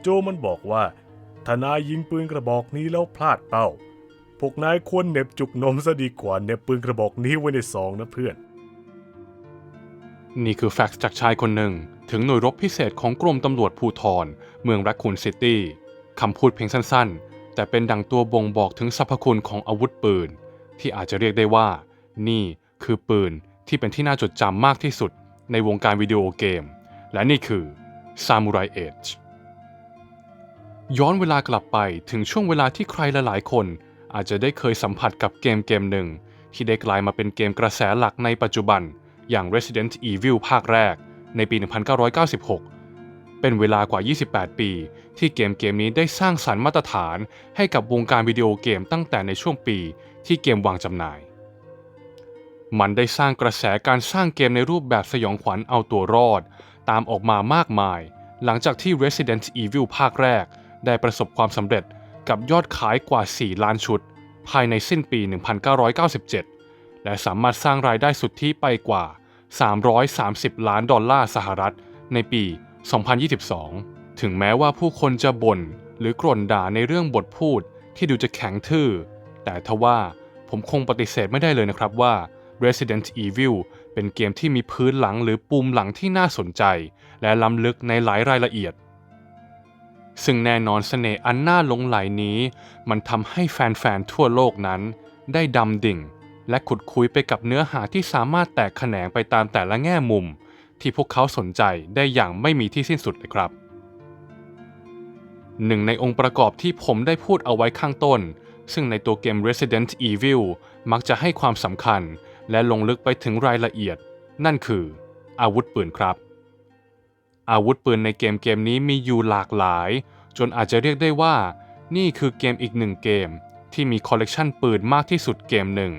โจมันบอกว่าถ้านายยิงปืนกระบอกนี้แล้วพลาดเป้า พวกนายควรเน็บจุกนมซะดีกว่าเน็บปืนกระบอกนี้ไว้ในซองนะเพื่อน นี่คือแฟกซ์จากชายคนหนึ่ง ถึงหน่วยรบพิเศษของกรมตำรวจภูธรเมืองแรัคคูนซิตี้คำพูดเพียงสั้นๆ แต่เป็นดังตัวบ่งบอกถึงสรรพคุณของอาวุธปืน ที่อาจจะเรียกได้ว่า นี่คือปืนที่เป็นที่น่าจดจำมากที่สุดในวงการวิดีโอเกม และนี่คือ Samurai Edge ย้อนเวลากลับไปถึงช่วงเวลาที่ใครหลายๆ คน อาจจะได้เคยสัมผัสกับเกมเกมหนึ่ง ที่ได้กลายมาเป็นเกมกระแสหลักในปัจจุบัน อย่าง Resident Evil ภาคแรก ในปี 1996 เป็นเวลากว่า 28 ปี ที่เกมเกมนี้ได้สร้างสรรค์มาตรฐาน ให้กับวงการวิดีโอเกมตั้งแต่ในช่วงปีที่เกมวางจำหน่าย มันได้สร้างกระแสการสร้างเกมในรูปแบบสยองขวัญเอาตัวรอด ตามออกมามากมาย หลังจากที่ Resident Evil ภาคแรก ได้ประสบความสำเร็จกับยอดขายกว่า 4 ล้านชุด ภายในสิ้นปี 1997 และสามารถสร้างรายได้สุทธิไปกว่า 330 ล้านดอลลาร์สหรัฐ ในปี 2022 ถึงแม้ว่าผู้คนจะบ่นหรือกร่นด่าในเรื่องบทพูดที่ดูจะแข็งทื่อ แต่ทว่าผมคงปฏิเสธไม่ได้เลยนะครับว่า Resident Evil เป็นเกมที่มีพื้นหลังหรือปูมหลังที่น่าสนใจ และล้ำลึกในหลายรายละเอียด ซึ่งแน่นอนเสน่ห์อันน่าหลงไหลนี้ มันทำให้แฟนๆทั่วโลกนั้น ได้ดำดิ่ง และขุดคุยไปกับเนื้อหาที่สามารถแตกแขนงไปตามแต่ละแง่มุม ที่พวกเขาสนใจได้อย่างไม่มีที่สิ้นสุดเลยครับหนึ่งในองค์ประกอบที่ผมได้พูดเอาไว้ข้างต้น ซึ่งในตัวเกม Resident Evil มักจะให้ความสำคัญ และลงลึกไปถึงรายละเอียด นั่นคือ อาวุธปืนครับ อาวุธปืนในเกมเกมนี้มีอยู่หลากหลาย จนอาจจะเรียกได้ว่า นี่คือเกมอีกหนึ่งเกม ที่มีคอลเลกชันปืนมากที่สุดเกมหนึ่ง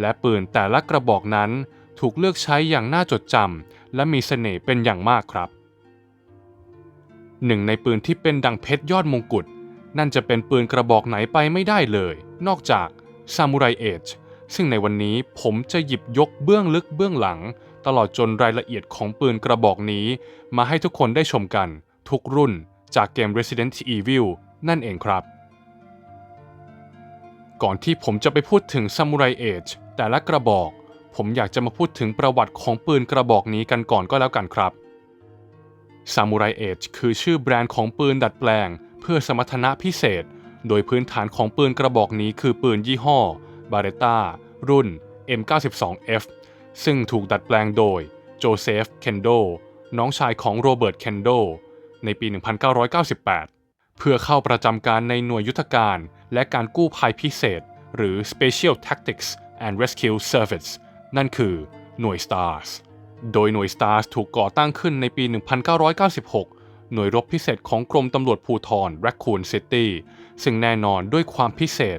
และปืนแต่ละกระบอกนั้นถูกเลือกใช้อย่างน่าจดจำและมีเสน่ห์เป็นอย่างมากครับ หนึ่งในปืนที่เป็นดังเพชรยอดมงกุฎนั่นจะเป็นปืนกระบอกไหนไปไม่ได้เลย นอกจาก Samurai Edge ซึ่งในวันนี้ผมจะหยิบยกเบื้องลึกเบื้องหลัง ตลอดจนรายละเอียดของปืนกระบอกนี้ มาให้ทุกคนได้ชมกันทุกรุ่นจากเกม Resident Evil นั่นเองครับ ก่อนที่ผมจะไปพูดถึง Samurai Edge แต่ละกระบอก ผมอยากจะมาพูดถึงประวัติของปืนกระบอกนี้กันก่อนก็แล้วกันครับ Samurai Edge คือชื่อแบรนด์ของปืนดัดแปลง เพื่อสมรรถนะพิเศษ โดยพื้นฐานของปืนกระบอกนี้คือปืนยี่ห้อ Barretta รุ่น M92F ซึ่งถูกดัดแปลงโดยโจเซฟ เคนโด น้องชายของโรเบิร์ต เคนโด ในปี 1998 เพื่อเข้าประจำการในหน่วยยุทธการและการกู้ภัยพิเศษ หรือ Special Tactics and Rescue Service นั่นคือหน่วย STARS โดยหน่วย STARS ถูกก่อตั้งขึ้นในปี 1996 หน่วยรบพิเศษของกรมตำรวจภูธร Raccoon City ซึ่งแน่นอนด้วยความพิเศษ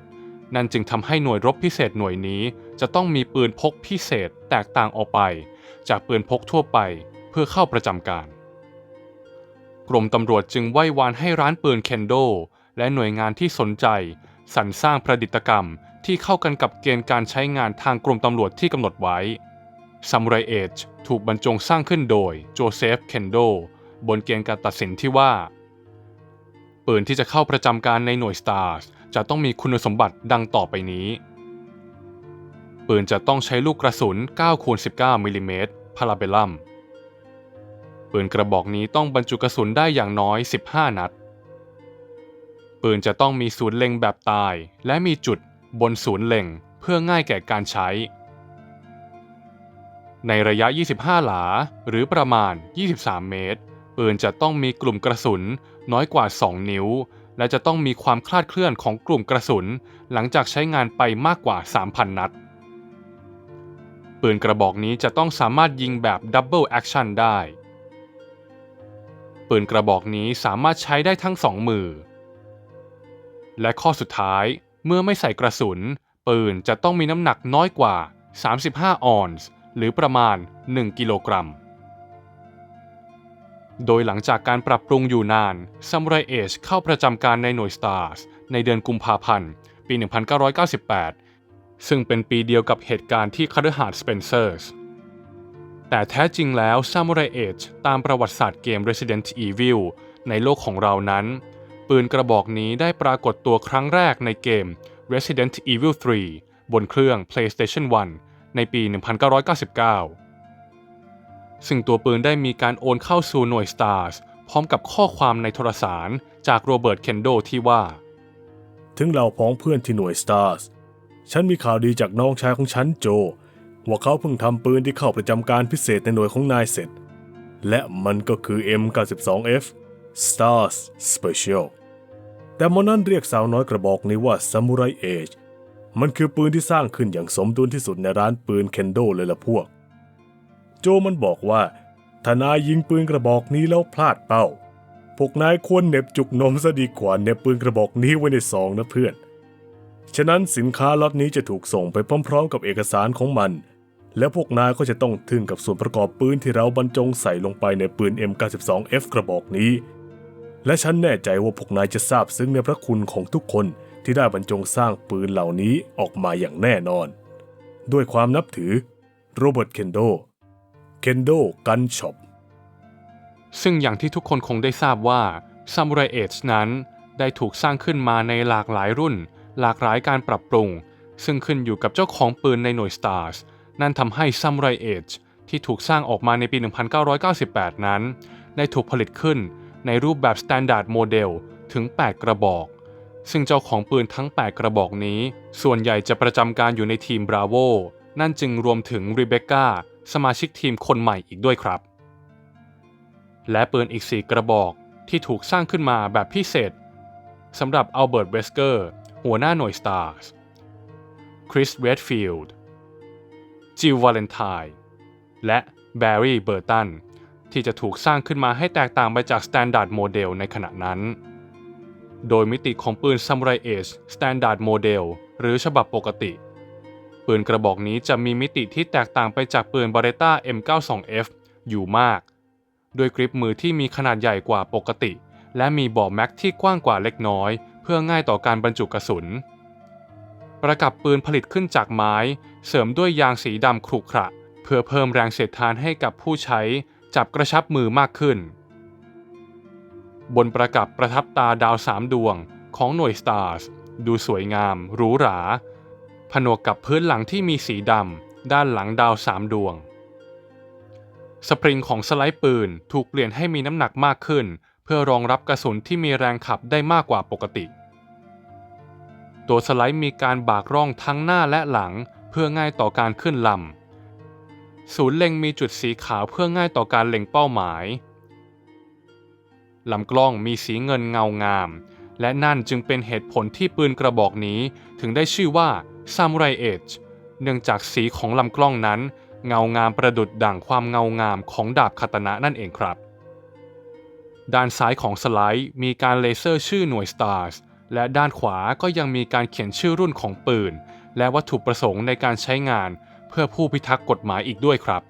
นั่นจึงทำให้หน่วยรบพิเศษหน่วยนี้ จะต้องมีปืนพกพิเศษแตกต่างออกไป จากปืนพกทั่วไปเพื่อเข้าประจำการ กรมตำรวจจึงไหว้วานให้ร้านปืนเคนโด และหน่วยงานที่สนใจสรรสร้างประดิษฐกรรมที่เข้ากันกับเกณฑ์การใช้งานทางกรมตำรวจที่กำหนดไว้ Samurai Edge ถูกบรรจงสร้างขึ้นโดยโจเซฟเคนโดบนเกณฑ์การตัดสินที่ว่า ปืนที่จะเข้าประจำการในหน่วย STARS จะต้องมีคุณสมบัติดังต่อไปนี้ ปืนจะต้องใช้ลูกกระสุน9คูณ19มิลลิเมตรพาราเบลลัม ปืนกระบอกนี้ต้องบรรจุกระสุนได้อย่างน้อย 15 นัด ปืนจะต้องมีศูนย์เล็งแบบตาย และมีจุดบนศูนย์เล็งเพื่อง่ายแก่การใช้ ในระยะ 25 หลา หรือประมาณ 23 เมตร ปืนจะต้องมีกลุ่มกระสุนน้อยกว่า 2 นิ้ว และจะต้องมีความคลาดเคลื่อนของกลุ่มกระสุน หลังจากใช้งานไปมากกว่า 3,000 นัด ปืนกระบอกนี้จะต้องสามารถยิงแบบ Double Action ได้ ปืนกระบอกนี้สามารถใช้ได้ทั้งสองมือ และข้อสุดท้ายเมื่อไม่ใส่กระสุน ปืนจะต้องมีน้ำหนักน้อยกว่า 35 ออนซ์หรือประมาณ 1 กิโลกรัม โดยหลังจากการปรับปรุงอยู่นาน Samurai Edge เข้าประจำการในหน่วย STARS ในเดือนกุมภาพันธ์ ปี 1998 ซึ่งเป็นปีเดียวกับเหตุการณ์ที่คฤหาสน์สเปนเซอร์สแต่แท้จริงแล้ว Samurai Edge ตามประวัติศาสตร์เกม Resident Evil ในโลกของเรานั้น ปืนกระบอกนี้ได้ปรากฏตัวครั้งแรกในเกม Resident Evil 3 บนเครื่อง PlayStation 1 ในปี 1999 ซึ่งตัวปืนได้มีการโอนเข้าสู่หน่วย STARS พร้อมกับข้อความในโทรสารจากโรเบิร์ตเคนโดที่ว่า ถึงเราพ้องเพื่อนที่หน่วย STARS ฉันมีข่าวดีจากน้องชายของฉันโจ ว่าเขาเพิ่งทำปืนที่เข้าประจำการพิเศษในหน่วยของนายเสร็จ และมันก็คือ M92F STARS Special แต่มอนั้นเรียกสาวน้อยกระบอกนี้ว่า Samurai Age มันคือปืนที่สร้างขึ้นอย่างสมดุลที่สุดในร้านปืนเคนโดเลยละพวก จมันบอกว่าถ้านายยิงปืนกระบอกนี้แล้วพลาดเป้า พวกนายควรเน็บจุกนมซะดีกว่าเน็บปืนกระบอกนี้ไว้ในซองนะเพื่อน ฉะนั้นสินค้าล็อตนี้จะถูกส่งไปพร้อมๆ กับเอกสารของมัน และพวกนายก็จะต้องทึ่งกับส่วนประกอบปืนที่เราบรรจงใส่ลงไปในปืน M92F กระบอกนี้ และฉันแน่ใจว่าพวกนายจะทราบซึ้งในพระคุณของทุกคนที่ได้บรรจงสร้างปืนเหล่านี้ออกมาอย่างแน่นอน ด้วยความนับถือโรเบิร์ตเคนโด เคนโดกันช็อปซึ่งอย่างที่ทุกคนคงได้ทราบว่า Samurai Edge นั้นได้ถูกสร้างขึ้นมาในหลากหลายรุ่น หลากหลายการปรับปรุง ซึ่งขึ้นอยู่กับเจ้าของปืนในหน่วย STARS นั่นทำให้ Samurai Edge ที่ถูกสร้างออกมาในปี 1998 นั้น ได้ถูกผลิตขึ้นในรูปแบบ Standard Model ถึง 8 กระบอก ซึ่งเจ้าของปืนทั้ง 8 กระบอกนี้ ส่วนใหญ่จะประจำการอยู่ในทีม Bravo นั่นจึงรวมถึง Rebecca สมาชิกทีมคนใหม่อีกด้วยครับ และปืนอีก 4 กระบอกที่ถูกสร้างขึ้นมาแบบพิเศษสำหรับอัลเบิร์ตเวสเกอร์หัวหน้าหน่วย STARS คริสเรดฟิลด์จิลวาเลนไทน์และแบร์รี่เบอร์ตันที่จะถูกสร้างขึ้นมาให้แตกต่างไปจาก Standard Model ในขณะนั้น โดยมิติของปืน Samurai Edge Standard Model หรือฉบับปกติ ปืนกระบอกนี้จะมีมิติที่แตกต่างไปจากปืน Beretta M92F อยู่มาก ด้วยกริปมือที่มีขนาดใหญ่กว่าปกติ และมีบ่อแม็กที่กว้างกว่าเล็กน้อย เพื่อง่ายต่อการบรรจุกระสุน ประกับปืนผลิตขึ้นจากไม้ เสริมด้วยยางสีดำขรุขระ เพื่อเพิ่มแรงเสียดทานให้กับผู้ใช้ จับกระชับมือมากขึ้น บนประกับประทับตาดาวสามดวงของหน่วย STARS ดูสวยงามหรูหรา ผนวกกับพื้นหลังที่มีสีดำด้านหลังดาวสามดวง สปริงของสไลด์ปืนถูกเปลี่ยนให้มีน้ำหนักมากขึ้น เพื่อรองรับกระสุนที่มีแรงขับได้มากกว่าปกติ ตัวสไลด์มีการบากร่องทั้งหน้าและหลังเพื่อง่ายต่อการขึ้นลำ ศูนย์เล็งมีจุดสีขาวเพื่อง่ายต่อการเล็งเป้าหมายลำกล้องมีสีเงินเงางาม และนั่นจึงเป็นเหตุผลที่ปืนกระบอกนี้ถึงได้ชื่อว่า Samurai Edge เนื่องจากสีของลำกล้องนั้น เงางามประดุดดั่งความเงางามของดาบคาตนะนั่นเองครับ ด้านซ้ายของสไลด์มีการเลเซอร์ชื่อหน่วย STARS และด้านขวาก็ยังมีการเขียนชื่อรุ่นของปืน และวัตถุประสงค์ในการใช้งาน เพื่อผู้พิทักษ์กฎหมายอีกด้วยครับ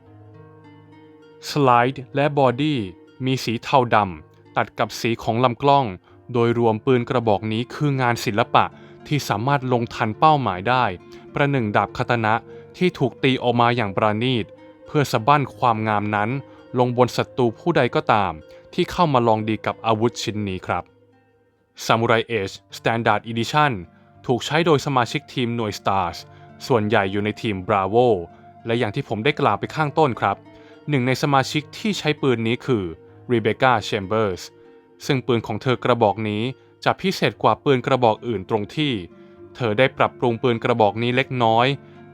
สไลด์และบอดี้มีสีเทาดำตัดกับสีของลำกล้อง โดยรวมปืนกระบอกนี้คืองานศิลปะ ที่สามารถลงทันเป้าหมายได้ ประหนึ่งดาบคาตนะที่ถูกตีออกมาอย่างประณีต เพื่อสะบั้นความงามนั้น ลงบนศัตรูผู้ใดก็ตาม ที่เข้ามาลองดีกับอาวุธชิ้นนี้ครับ Samurai Edge Standard Edition ถูกใช้โดยสมาชิกทีมหน่วย STARS ส่วนใหญ่อยู่ในทีม Bravo และอย่างที่ผมได้กล่าวไปข้างต้นครับ หนึ่งในสมาชิกที่ใช้ปืนนี้คือ Rebecca Chambers ซึ่งปืนของเธอกระบอกนี้ จะพิเศษกว่าปืนกระบอกอื่นตรงที่ เธอได้ปรับปรุงปืนกระบอกนี้เล็กน้อย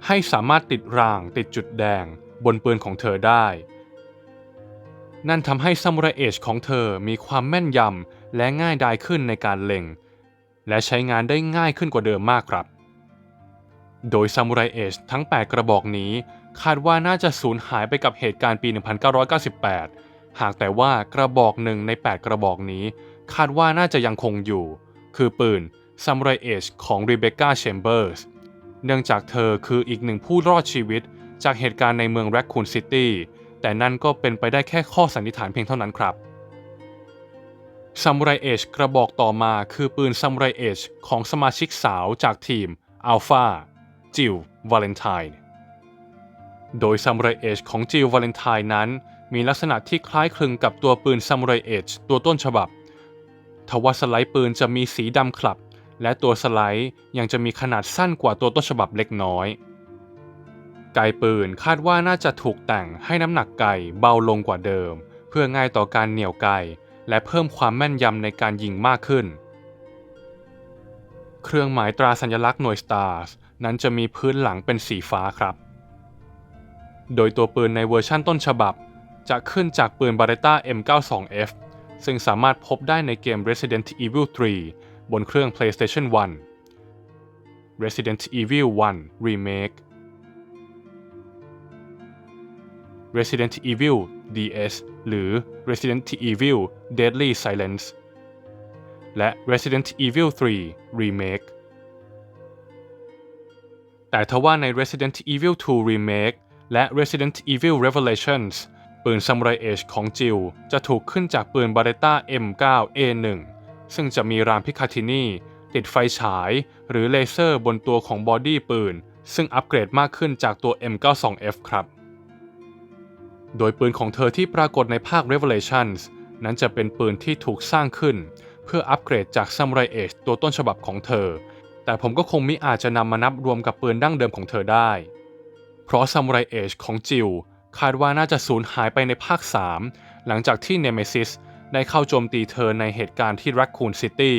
ให้สามารถติดรางติดจุดแดง บนปืนของเธอได้ นั่นทำให้ Samurai Edge ของเธอมีความแม่นยำและง่ายดายขึ้นในการเล็ง และใช้งานได้ง่ายขึ้นกว่าเดิมมากครับ โดย Samurai Edge ทั้ง 8 กระบอกนี้ คาดว่าน่าจะสูญหายไปกับเหตุการณ์ปี 1998 หากแต่ว่ากระบอกหนึ่งใน 8 กระบอกนี้ คาดว่าน่าจะยังคงอยู่ คือปืน Samurai Edge ของ Rebecca Chambers เนื่องจากเธอคืออีกหนึ่งผู้รอดชีวิต จากเหตุการณ์ในเมือง Raccoon City แต่นั่นก็เป็นไปได้แค่ข้อสันนิษฐานเพียงเท่านั้นครับ Samurai Edge กระบอกต่อมาคือปืน Samurai Edge ของสมาชิกสาวจากทีม Alpha จิลวาเลนไทน์โดย Samurai Edge ของจิลวาเลนไทน์นั้น มีลักษณะที่คล้ายคลึงกับตัวปืน Samurai Edge ตัวต้นฉบับ ว่าสไลด์ปืนจะมีสีดำคลับ และตัวสไลด์ยังจะมีขนาดสั้นกว่าตัวต้นฉบับเล็กน้อยไกปืนคาดว่าน่าจะถูกแต่งให้น้ำหนักไกเบาลงกว่าเดิม เพื่อง่ายต่อการเหนี่ยวไกและเพิ่มความแม่นยำในการยิงมากขึ้น เครื่องหมายตราสัญลักษณ์หน่วย STARS นั้นจะมีพื้นหลังเป็นสีฟ้าครับ โดยตัวปืนในเวอร์ชั่นต้นฉบับ จะขึ้นจากปืน Beretta M92F ซึ่งสามารถพบได้ในเกม Resident Evil 3 บนเครื่อง PlayStation 1 Resident Evil 1 Remake Resident Evil DS หรือ Resident Evil Deadly Silence และ Resident Evil 3 Remake แต่ทว่าใน Resident Evil 2 Remake และ Resident Evil Revelations ปืน Samurai Edge ของจิลจะถูกขึ้นจากปืน Beretta M9A1 ซึ่งจะมีรามพิคาทินีติดไฟฉายหรือเลเซอร์บนตัวของบอดี้ปืน ซึ่งอัปเกรดมากขึ้นจากตัว M92F ครับ โดยปืนของเธอที่ปรากฏในภาค Revelations นั้นจะเป็นปืนที่ถูกสร้างขึ้น เพื่ออัปเกรดจาก Samurai Edge ตัวต้นฉบับของเธอ แต่ผมก็คงมิอาจจะนำมานับรวมกับปืนดั้งเดิมของเธอได้ เพราะ Samurai Edge ของจิล คาดว่าน่าจะสูญหายไปในภาค 3 หลังจากที่ Nemesis ได้เข้าโจมตีเธอในเหตุการณ์ที่ Raccoon City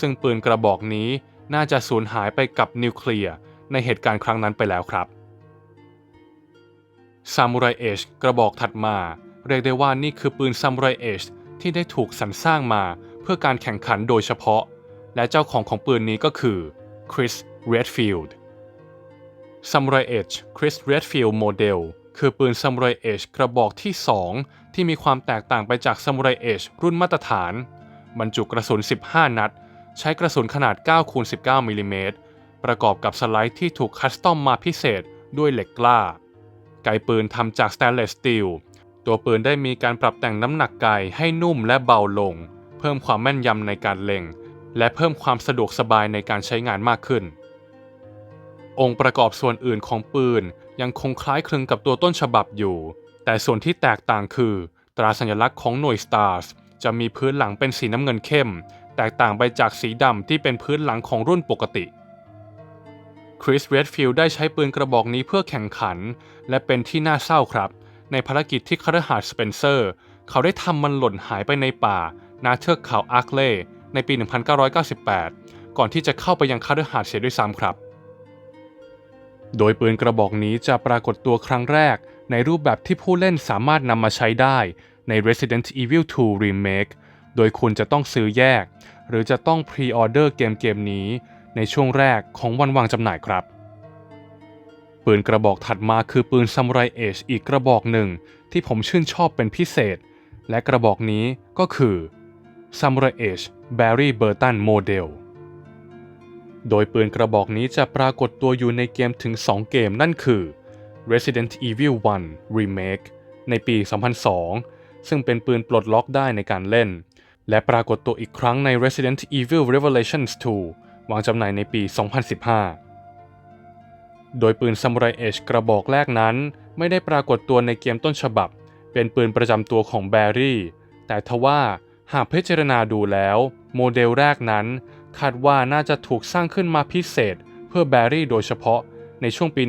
ซึ่งปืนกระบอกนี้น่าจะสูญหายไปกับนิวเคลียร์ในเหตุการณ์ครั้งนั้นไปแล้วครับ Samurai Edge กระบอกถัดมา เรียกได้ว่านี่คือปืน Samurai Edge ที่ได้ถูกสรรสร้างมาเพื่อการแข่งขันโดยเฉพาะ และเจ้าของของปืนนี้ก็คือ Chris Redfield Samurai Edge Chris Redfield Model คื คือปืน Samurai Edge กระบอกที่ 2 ที่มีความแตกต่างไปจาก Samurai Edge รุ่นมาตรฐาน บรรจุกระสุน 15 นัด ใช้กระสุนขนาด9คูณ19มิลิเมตรประกอบกับสไลด์ที่ถูกคัสตอมมาพิเศษด้วยเหล็กกล้า ไกปืนทำจากสแตนเลสสตีลตัวปืนได้มีการปรับแต่งน้ำหนักไกให้นุ่มและเบาลง เพิ่มความแม่นยำในการเล็ง และเพิ่มความสะดวกสบายในการใช้งานมากขึ้น องค์ประกอบส่วนอื่นของปืน ยังคงคล้ายคลึงกับตัวต้นฉบับอยู่ แต่ส่วนที่แตกต่างคือ ตราสัญลักษณ์ของหน่วย STARS จะมีพื้นหลังเป็นสีน้ำเงินเข้ม แตกต่างไปจากสีดำที่เป็นพื้นหลังของรุ่นปกติคริสเรดฟิลด์ได้ใช้ปืนกระบอกนี้เพื่อแข่งขัน และเป็นที่น่าเศร้าครับ ในภารกิจที่คฤหาสน์สเปนเซอร์ เขาได้ทำมันหล่นหายไปในป่านาเทือกเขาอาร์คเล่ในปี 1998 ก่อนที่จะเข้าไปยังคฤหาสเสียด้วยซ้ำครับ โดยปืนกระบอกนี้จะปรากฏตัวครั้งแรก ในรูปแบบที่ผู้เล่นสามารถนำมาใช้ได้ใน Resident Evil 2 Remake โดยคุณจะต้องซื้อแยก หรือจะต้องพรีออเดอร์เกมเกมนี้ ในช่วงแรกของวันวางจำหน่ายครับ ปืนกระบอกถัดมาคือปืน Samurai Edge อีกกระบอกหนึ่ง ที่ผมชื่นชอบเป็นพิเศษ และกระบอกนี้ก็คือ Samurai Edge Barry Burton Model โด โดยปืนกระบอกนี้จะปรากฏตัวอยู่ในเกมถึง 2 เกมนั่นคือ Resident Evil 1 Remake ในปี 2002 ซึ่งเป็นปืนปลดล็อกได้ในการเล่น และปรากฏตัวอีกครั้งใน Resident Evil Revelations 2 วางจำหน่ายในปี 2015 โดยปืน Samurai Edge กระบอกแรกนั้น ไม่ได้ปรากฏตัวในเกมต้นฉบับ เป็นปืนประจำตัวของแบรี่ แต่ทว่าหากพิจารณาดูแล้ว โมเดลแรกนั้น คาดว่าน่าจะถูกสร้างขึ้นมาพิเศษ เพื่อแบรี่โดยเฉพาะในช่วงปี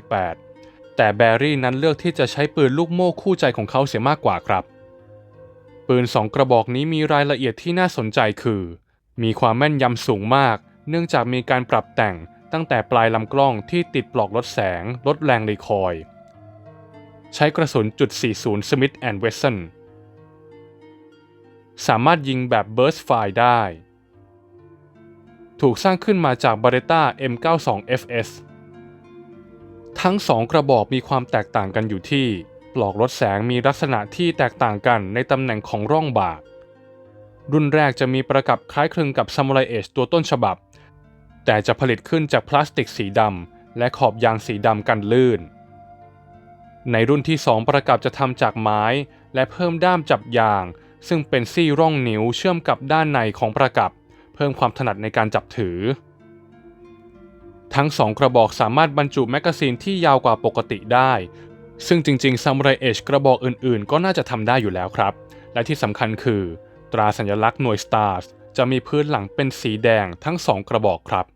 1998 แต่แบรี่นั้นเลือกที่จะใช้ปืนลูกโม่คู่ใจของเขาเสียมากกว่าครับ ปืนสองกระบอกนี้มีรายละเอียดที่น่าสนใจคือ มีความแม่นยำสูงมาก เนื่องจากมีการปรับแต่งตั้งแต่ปลายลำกล้องที่ติดปลอกลดแสง ลดแรงรีคอย ใช้กระสุนจุด40 Smith Wesson สามารถยิงแบบ burst fire ได้ ถูกสร้างขึ้นมาจาก Beretta M92FS ทั้งสองกระบอกมีความแตกต่างกันอยู่ที่ ปลอกลดแสงมีลักษณะที่แตกต่างกันในตำแหน่งของร่องบาก รุ่นแรกจะมีประกับคล้ายคลึงกับ Samurai Edge ตัวต้นฉบับ แต่จะผลิตขึ้นจากพลาสติกสีดำและขอบยางสีดำกันลื่น ในรุ่นที่ 2 ประกับจะทำจากไม้ และเพิ่มด้ามจับยาง ซึ่งเป็นซี่ร่องนิ้วเชื่อมกับด้านในของประกับ เพิ่มความถนัดในการจับถือ ทั้งสองกระบอกสามารถบรรจุแมกกาซีนที่ยาวกว่าปกติได้ ซึ่งจริงๆ Samurai Edge กระบอกอื่นๆ ก็น่าจะทำได้อยู่แล้วครับ และที่สำคัญคือ ตราสัญลักษณ์หน่วย STARS จะมีพื้นหลังเป็นสีแดงทั้งสองกระบอกครับ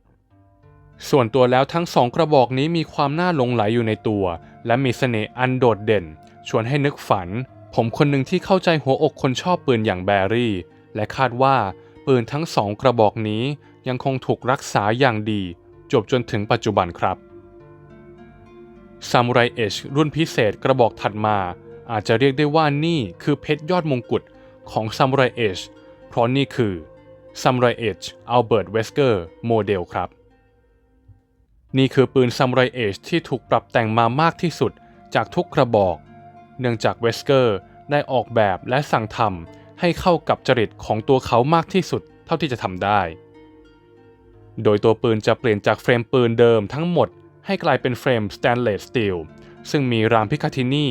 ส่วนตัวแล้วทั้งสองกระบอกนี้มีความน่าหลงไหลอยู่ในตัว และมีเสน่ห์อันโดดเด่น ชวนให้นึกฝัน ผมคนหนึ่งที่เข้าใจหัวอกคนชอบปืนอย่างแบรี่ และคาดว่า ปืนทั้งสองกระบอกนี้ยังคงถูกรักษาอย่างดี จบจนถึงปัจจุบันครับซามูไรเอชรุ่นพิเศษกระบอกถัดมา อาจจะเรียกได้ว่านี่คือเพชรยอดมงกุฎของซามูไรเอชเพราะนี่คือซามูไรเอชอัลเบิร์ตเวสเกอร์โมเดลครับ นี่คือปืนซามูไรเอชที่ถูกปรับแต่งมามากที่สุดจากทุกกระบอก เนื่องจากเวสเกอร์ได้ออกแบบและสั่งทำ ให้เข้ากับจริตของตัวเขามากที่สุดเท่าที่จะทำได้ โดยตัวปืนจะเปลี่ยนจากเฟรมปืนเดิมทั้งหมดให้กลายเป็นเฟรมสแตนเลสสตีลซึ่งมีรามพิคาทินี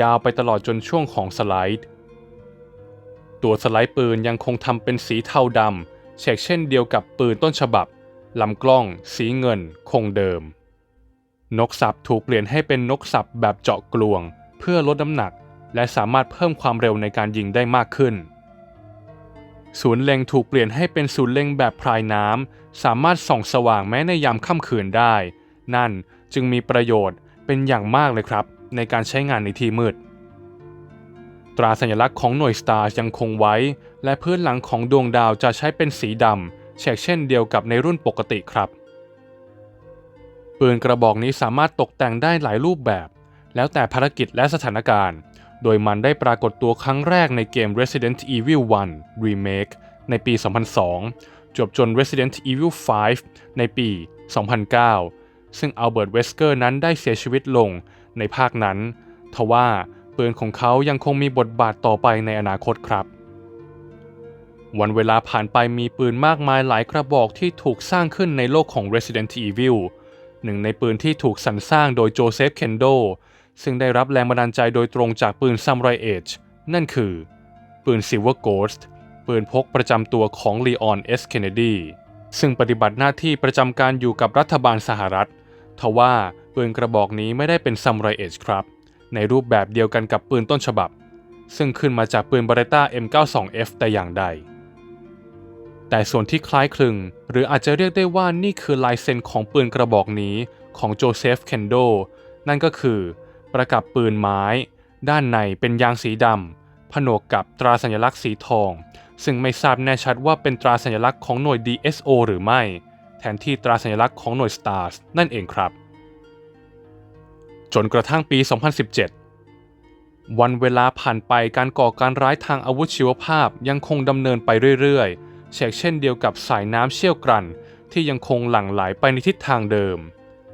ยาวไปตลอดจนช่วงของสไลด์ ตัวสไลด์ปืนยังคงทำเป็นสีเทาดำเฉกเช่นเดียวกับปืนต้นฉบับลำกล้องสีเงินคงเดิม นกสับถูกเปลี่ยนให้เป็นนกสับแบบเจาะกลวง เพื่อลดน้ำหนัก และสามารถเพิ่มความเร็วในการยิงได้มากขึ้น ศูนย์เล็งถูกเปลี่ยนให้เป็นศูนย์เล็งแบบพรายน้ำสามารถส่องสว่างแม้ในยามค่ำคืนได้ นั่นจึงมีประโยชน์เป็นอย่างมากเลยครับ ในการใช้งานในที่มืด ตราสัญลักษณ์ของหน่วยสตาร์ยังคงไว้ และพื้นหลังของดวงดาวจะใช้เป็นสีดำเฉกเช่นเดียวกับในรุ่นปกติครับ ปืนกระบอกนี้สามารถตกแต่งได้หลายรูปแบบ แล้วแต่ภารกิจและสถานการณ์ โดยมันได้ปรากฏตัวครั้งแรกในเกม Resident Evil 1 Remake ในปี 2002 จบจน Resident Evil 5 ในปี 2009 ซึ่งอัลเบิร์ต เวสเกอร์นั้นได้เสียชีวิตลงในภาคนั้น ทว่าปืนของเขายังคงมีบทบาทต่อไปในอนาคตครับ วันเวลาผ่านไปมีปืนมากมายหลายกระบอกที่ถูกสร้างขึ้นในโลกของ Resident Evil หนึ่งในปืนที่ถูกสรรสร้างโดยโจเซฟ เคนโด ซึ่งได้รับแรงบันดาลใจโดยตรงจากปืน Samurai Edge นั่นคือ ปืน Silver Ghost ปืนพกประจำตัวของ Leon S. Kennedy ซึ่งปฏิบัติหน้าที่ประจำการอยู่กับรัฐบาลสหรัฐทว่าปืนกระบอกนี้ไม่ได้เป็น Samurai Edge ครับ ในรูปแบบเดียวกันกับปืนต้นฉบับ ซึ่งขึ้นมาจากปืน Beretta M92F แต่อย่างใด แต่ส่วนที่คล้ายคลึง หรืออาจจะเรียกได้ว่านี่คือลายเซ็นของปืนกระบอกนี้ของโจเซฟเคนโดนั่นก็คือ ประกับปืนไม้ ด้านในเป็นยางสีดำผนวกกับตราสัญลักษณ์สีทอง ซึ่งไม่ทราบแน่ชัดว่าเป็นตราสัญลักษณ์ของหน่วย DSO หรือไม่ แทนที่ตราสัญลักษณ์ของหน่วย STARS นั่นเองครับ จนกระทั่งปี 2017 วันเวลาผ่านไปการก่อการร้ายทางอาวุธชีวภาพยังคงดำเนินไปเรื่อยๆเชกเช่นเดียวกับสายน้ำเชี่ยวกรันที่ยังคงหลั่งไหลไปในทิศทางเดิม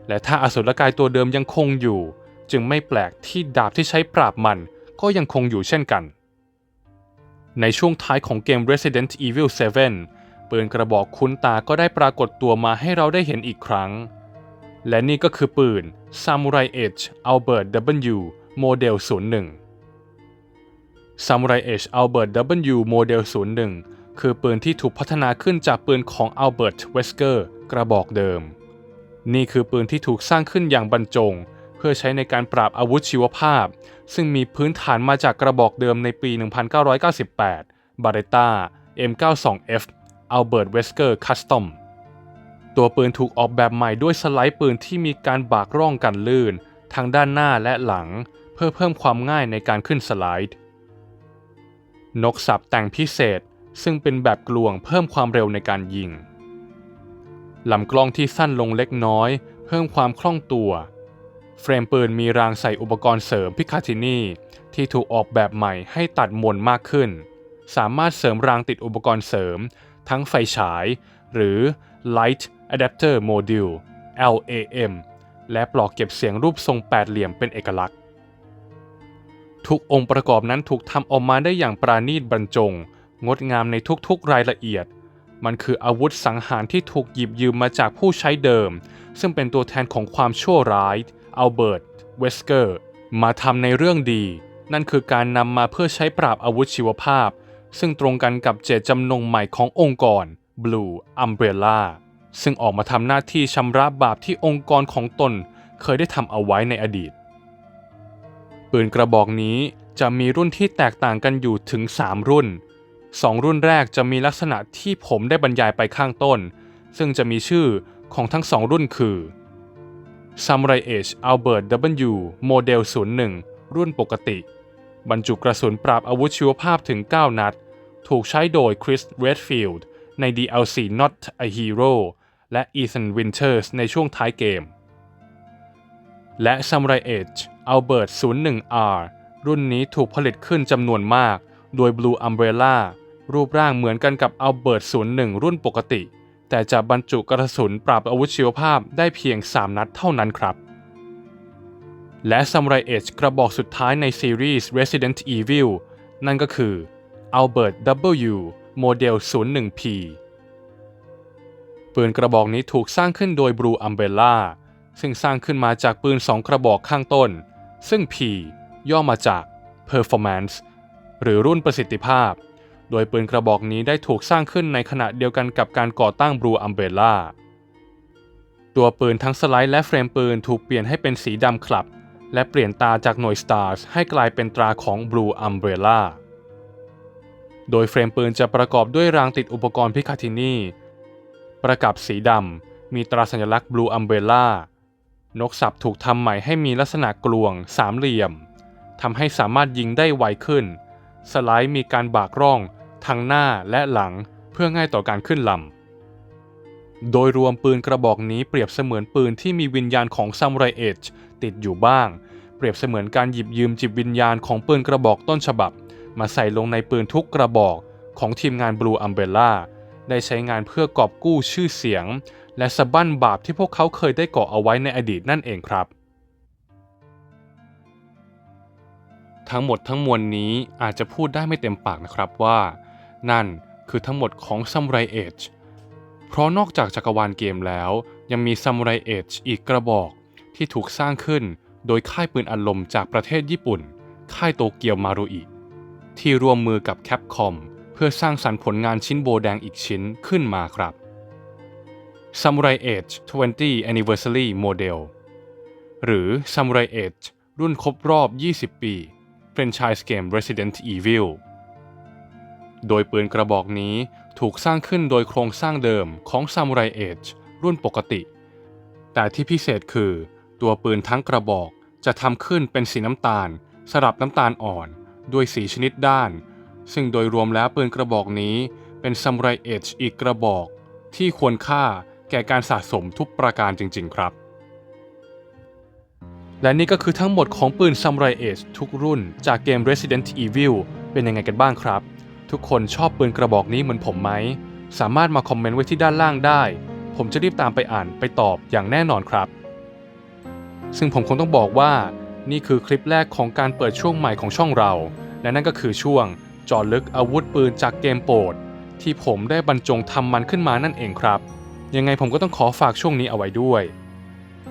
และถ้าอสุรกายตัวเดิมยังคงอยู่ จึงไม่แปลกที่ดาบที่ใช้ปราบมันก็ยังคงอยู่เช่นกัน ในช่วงท้ายของเกม Resident Evil 7 ปืนกระบอกคุ้นตาก็ได้ปรากฏตัวมาให้เราได้เห็นอีกครั้ง และนี่ก็คือปืน Samurai Edge Albert W โมเดล01 Samurai Edge Albert W โมเดล01 คือปืนที่ถูกพัฒนาขึ้นจากปืนของ Albert Wesker กระบอกเดิม นี่คือปืนที่ถูกสร้างขึ้นอย่างบรรจง เพื่อใช้ในการปราบอาวุธชีวภาพ ซึ่งมีพื้นฐานมาจากกระบอกเดิมในปี 1998 Beretta M92F Albert Wesker Custom ตัวปืนถูกออกแบบใหม่ด้วยสไลด์ปืนที่มีการบากร่องกันลื่น ทั้งด้านหน้าและหลัง เพื่อเพิ่มความง่ายในการขึ้นสไลด์ นกสับแต่งพิเศษซึ่งเป็นแบบกลวงเพิ่มความเร็วในการยิงลำกล้องที่สั้นลงเล็กน้อย เพิ่มความคล่องตัว เฟรมปืนมีรางใส่อุปกรณ์เสริมพิคาทินีที่ถูกออกแบบใหม่ให้ตัดมนมากขึ้น สามารถเสริมรางติดอุปกรณ์เสริม ทั้งไฟฉาย หรือ Light Adapter Module LAM และปลอกเก็บเสียงรูปทรงแปดเหลี่ยมเป็นเอกลักษณ์ ทุกองค์ประกอบนั้นถูกทำออกมาได้อย่างปราณีตบรรจง งดงามในทุกๆรายละเอียด มันคืออาวุธสังหารที่ถูกหยิบยืมมาจากผู้ใช้เดิม ซึ่งเป็นตัวแทนของความชั่วร้าย อัลเบิร์ต เวสเกอร์ มาทำในเรื่องดี นั่นคือการนำมาเพื่อใช้ปราบอาวุธชีวภาพ ซึ่งตรงกันกับเจตจำนงใหม่ขององค์กร Blue Umbrella ซึ่งออกมาทำหน้าที่ชำระบาปที่องค์กรของตนเคยได้ทำเอาไว้ในอดีต ปืนกระบอกนี้จะมีรุ่นที่แตกต่างกันอยู่ถึง 3 รุ่นสองรุ่นแรกจะมีลักษณะที่ผมได้บรรยายไปข้างต้น ซึ่งจะมีชื่อของทั้งสอ งรุ่นคือ Samurai Edge Albert W โมเดล 01 รุ่นปกติ บรรจุกระสุนปราบอาวุธชีวภาพถึง 9 นัด ถูกใช้โดย Chris Redfield ใน DLC Not a Hero และ Ethan Winters ในช่วงท้ายเกม และ Samurai Edge Albert 01R รุ่นนี้ถูกผลิตขึ้นจำนวนมาก โดย Blue Umbrella รูปร่างเหมือนกันกับ Albert 01 รุ่นปกติ แต่จะบรรจุกระสุนปราบอาวุธชีวภาพได้เพียง 3 นัดเท่านั้นครับ และ Samurai Edge กระบอกสุดท้ายในซีรีส์ Resident Evil นั่นก็คือ Albert W โมเดล 01P ปืนกระบอกนี้ถูกสร้างขึ้นโดย Blue Umbrella ซึ่งสร้างขึ้นมาจากปืน 2 กระบอกข้างต้น ซึ่ง P ย่อมาจาก Performance หรือรุ่นประสิทธิภาพ โดยปืนกระบอกนี้ได้ถูกสร้างขึ้นในขณะเดียวกันกับการก่อตั้ง Blue Umbrella ตัวปืนทั้งสไลด์และเฟรมปืนถูกเปลี่ยนให้เป็นสีดำคลับ และเปลี่ยนตาจากหน่วย Stars ให้กลายเป็นตราของ Blue Umbrella โดยเฟรมปืนจะประกอบด้วยรางติดอุปกรณ์พิคาทินีประกับสีดำ มีตราสัญลักษณ์ Blue Umbrella นกสับถูกทำใหม่ให้มีลักษณะกลวง สามเหลี่ยมทำให้สามารถยิงได้ไวขึ้น สไลด์มีการบากร่อง ทั้งหน้าและหลังเพื่อง่ายต่อการขึ้นลำ โดยรวมปืนกระบอกนี้เปรียบเสมือนปืนที่มีวิญญาณของซามูไรเอจติดอยู่บ้าง เปรียบเสมือนการหยิบยืมจิตวิญญาณของปืนกระบอกต้นฉบับ มาใส่ลงในปืนทุกกระบอกของทีมงาน Blue Umbrella ได้ใช้งานเพื่อกอบกู้ชื่อเสียง และสะบั้นบาปที่พวกเขาเคยได้ก่อเอาไว้ในอดีตนั่นเองครับ ทั้งหมดทั้งมวลนี้อาจจะพูดได้ไม่เต็มปากนะครับว่า นั่นคือทั้งหมดของ Samurai Edge เพราะนอกจากจักรวาลเกมแล้วยังมี Samurai Edge อีกกระบอกที่ถูกสร้างขึ้นโดยค่ายปืนอัดลมจากประเทศญี่ปุ่น ค่ายโตเกียวมารุอิ ที่ร่วมมือกับ Capcom เพื่อสร้างสรรค์ผลงานชิ้นโบแดงอีกชิ้นขึ้นมาครับ Samurai Edge 20 Anniversary Model หรือ Samurai Edge รุ่นครบรอบ 20 ปีแฟรนไชส์เกม Resident Evil โดยปืนกระบอกนี้ถูกสร้างขึ้นโดยโครงสร้างเดิมของ Samurai Edge รุ่นปกติ แต่ที่พิเศษคือ ตัวปืนทั้งกระบอกจะทำขึ้นเป็นสีน้ำตาล สลับน้ำตาลอ่อนด้วยสีชนิดด้าน ซึ่งโดยรวมแล้วปืนกระบอกนี้เป็น Samurai Edge อีกกระบอกที่ควรค่าแก่การสะสมทุกประการจริง ๆ ครับ และนี่ก็คือทั้งหมดของปืน Samurai Edge ทุกรุ่นจากเกม Resident Evil เป็นยังไงกันบ้างครับ ทุกคนชอบปืนกระบอกนี้เหมือนผมไหม สามารถมาคอมเมนต์ไว้ที่ด้านล่างได้ ผมจะรีบตามไปอ่านไปตอบอย่างแน่นอนครับ ซึ่งผมคงต้องบอกว่านี่คือคลิปแรกของการเปิดช่วงใหม่ของช่องเรา และนั่นก็คือช่วงจอลึกอาวุธปืนจากเกมโปรด ที่ผมได้บรรจงทำมันขึ้นมานั่นเองครับ ยังไงผมก็ต้องขอฝากช่วงนี้เอาไว้ด้วย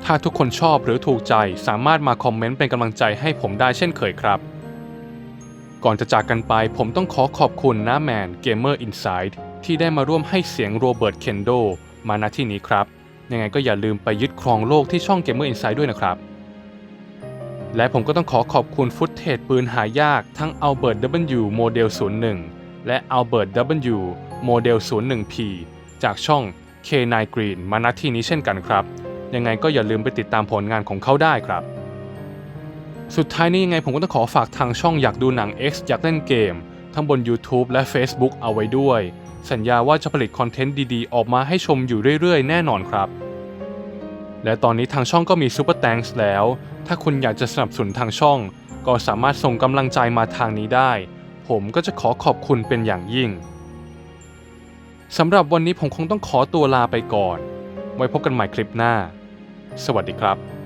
ถ้าทุกคนชอบหรือถูกใจสามารถมาคอมเมนต์เป็นกำลังใจให้ผมได้เช่นเคยครับ ก่อนจะจากกันไปผมต้องขอขอบคุณน้าแมน Gamer Inside ที่ได้มาร่วมให้เสียงโรเบิร์ตเคนโดมาณที่นี้ครับ ยังไงก็อย่าลืมไปยึดครองโลกที่ช่อง Gamer Inside ด้วยนะครับ และผมก็ต้องขอขอบคุณฟุตเทจปืนหายากทั้ง Albert W โมเดล01 และ Albert W โมเดล 01P จากช่อง K9 Green มาณที่นี้เช่นกันครับ ยังไงก็อย่าลืมไปติดตามผลงานของเขาได้ครับ สุดท้ายนี้ยังไงผมก็ต้องขอฝากทางช่องอยากดูหนัง X อยากเล่นเกม ทั้งบน YouTube และ Facebook เอาไว้ด้วย สัญญาว่าจะผลิตคอนเทนต์ดีๆ ออกมาให้ชมอยู่เรื่อยๆ แน่นอนครับ และตอนนี้ทางช่องก็มี Super Thanks แล้ว ถ้าคุณอยากจะสนับสนุนทางช่อง ก็สามารถส่งกำลังใจมาทางนี้ได้ ผมก็จะขอขอบคุณเป็นอย่างยิ่งสำหรับวันนี้ผมคงต้องขอตัวลาไปก่อน ไว้พบกันใหม่คลิปหน้า สวัสดีครับ